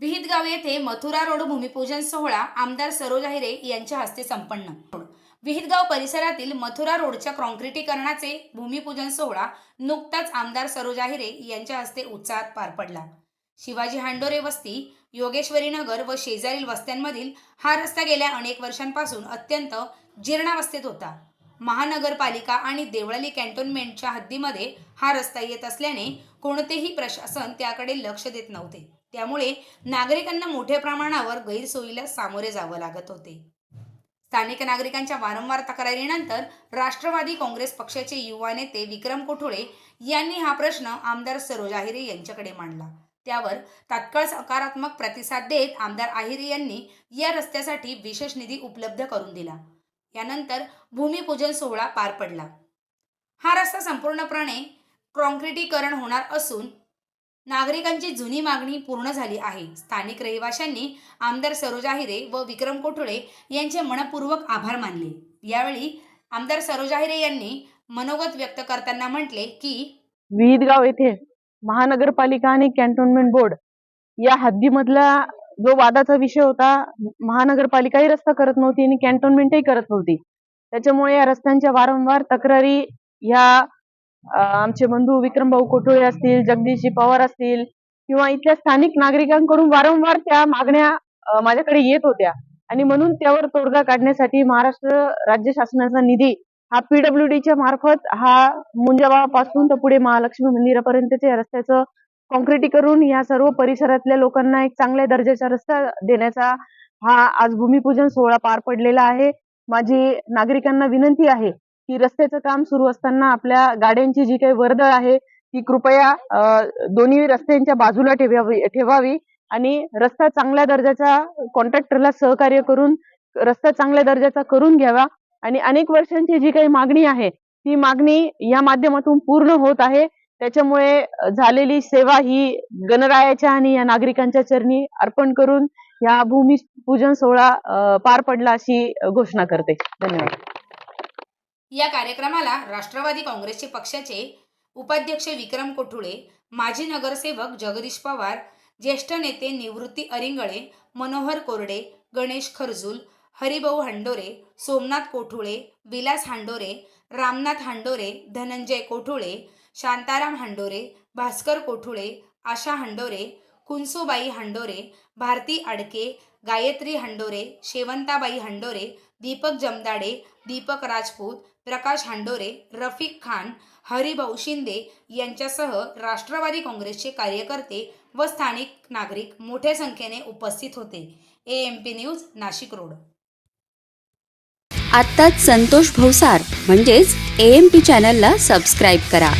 विहितगाव येथे मथुरा रोड भूमिपूजन सोहळा आमदार सरोज अहिरे यांच्या हस्ते संपन्न. विहितगाव परिसरातील मथुरा रोडच्या कॉन्क्रिटीकरणाचे भूमिपूजन सोहळा नुकताच आमदार सरोज अहिरे यांच्या हस्ते उत्साहात पार पडला. शिवाजी हांडोरे वस्ती योगेश्वरी नगर व शेजारील वस्त्यांमधील हा रस्ता गेल्या अनेक वर्षांपासून अत्यंत जीर्णावस्थेत होता. महानगरपालिका आणि देवळाली कॅन्टोन्मेंटच्या हद्दीमध्ये हा रस्ता येत असल्याने कोणतेही प्रशासन त्याकडे लक्ष देत नव्हते. त्यामुळे नागरिकांना मोठ्या प्रमाणावर गैरसोयीला सामोरे जावं लागत होते. स्थानिक नागरिकांच्या वारंवार तक्रारीनंतर राष्ट्रवादी काँग्रेस पक्षाचे युवा नेते विक्रम कोठुळे यांनी हा प्रश्न आमदार सरोज आहिरे यांच्याकडे मांडला. त्यावर तात्काळ सकारात्मक प्रतिसाद देत आमदार आहिरे यांनी या रस्त्यासाठी विशेष निधी उपलब्ध करून दिला. यानंतर भूमिपूजन सोहळा पार पडला. हा रस्ता संपूर्णपणे कॉन्क्रिटीकरण होणार असून नागरिकांची जुनी मागणी पूर्ण झाली आहे. स्थानिक रहिवाशांनी आमदार सरोजा हिरे व विक्रम कोठुळे यांचे मनपूर्वक आभार मानले. यावेळी आमदार सरोजा हिरे यांनी मनोगत व्यक्त करताना म्हटले की विहितगाव येथे महानगरपालिका आणि कॅन्टोन्मेंट बोर्ड या हद्दीमधला जो वादाचा विषय होता महानगरपालिकाही रस्ता करत नव्हती आणि कॅन्टोन्मेंटही करत नव्हती. त्याच्यामुळे या रस्त्यांच्या वारंवार तक्रारी ह्या आमचे बंधू विक्रमभाऊ कोठोळे असतील जगदीशजी पवार असतील किंवा इथल्या स्थानिक नागरिकांकडून वारंवार त्या मागण्या माझ्याकडे येत होत्या. आणि म्हणून त्यावर तोडगा काढण्यासाठी महाराष्ट्र राज्य शासनाचा निधी हा पीडब्ल्यूडीच्या मार्फत हा मुंजाबापासून तर पुढे महालक्ष्मी मंदिरापर्यंतच्या या रस्त्याचं कॉन्क्रिटीकरण या सर्व परिसरातल्या लोकांना एक चांगल्या दर्जाचा रस्ता देण्याचा हा आज भूमिपूजन सोहळा पार पडलेला आहे. माझी नागरिकांना विनंती आहे की रस्त्याचं काम सुरू असताना आपल्या गाड्यांची जी काही वर्दळ आहे ती कृपया दोन्ही रस्त्यांच्या बाजूला ठेवावी ठेवावी आणि रस्ता चांगल्या दर्जाचा कॉन्ट्रॅक्टरला सहकार्य करून रस्ता चांगल्या दर्जाचा करून घ्यावा आणि अनेक वर्षांची जी काही मागणी आहे ती मागणी या माध्यमातून पूर्ण होत आहे. त्याच्यामुळे झालेली सेवा ही गणरायाच्या आणि या नागरिकांच्या चरणी अर्पण करून या भूमिपूजन सोहळा पार पडला अशी घोषणा करते. धन्यवाद. या कार्यक्रमाला राष्ट्रवादी काँग्रेसचे पक्षाचे उपाध्यक्ष विक्रम कोठुळे माजी नगरसेवक जगदीश पवार ज्येष्ठ नेते निवृत्ती अरिंगळे मनोहर कोरडे गणेश खरजूल हरिभाऊ हांडोरे सोमनाथ कोठुळे विलास हांडोरे रामनाथ हांडोरे धनंजय कोठुळे शांताराम हांडोरे भास्कर कोठुळे आशा हांडोरे कुंसूबाई हांडोरे भारती आडके गायत्री हांडोरे शेवंताबाई हांडोरे दीपक जमदाडे दीपक राजपूत प्रकाश हांडोरे रफिक खान हरिभाऊ शिंदे यांच्यासह राष्ट्रवादी काँग्रेसचे कार्यकर्ते व स्थानिक नागरिक मोठ्या संख्येने उपस्थित होते. A M P news Nashik road. आत्ताच संतोष भवसार म्हणजेच ए एम पी चॅनलला सबस्क्राईब करा.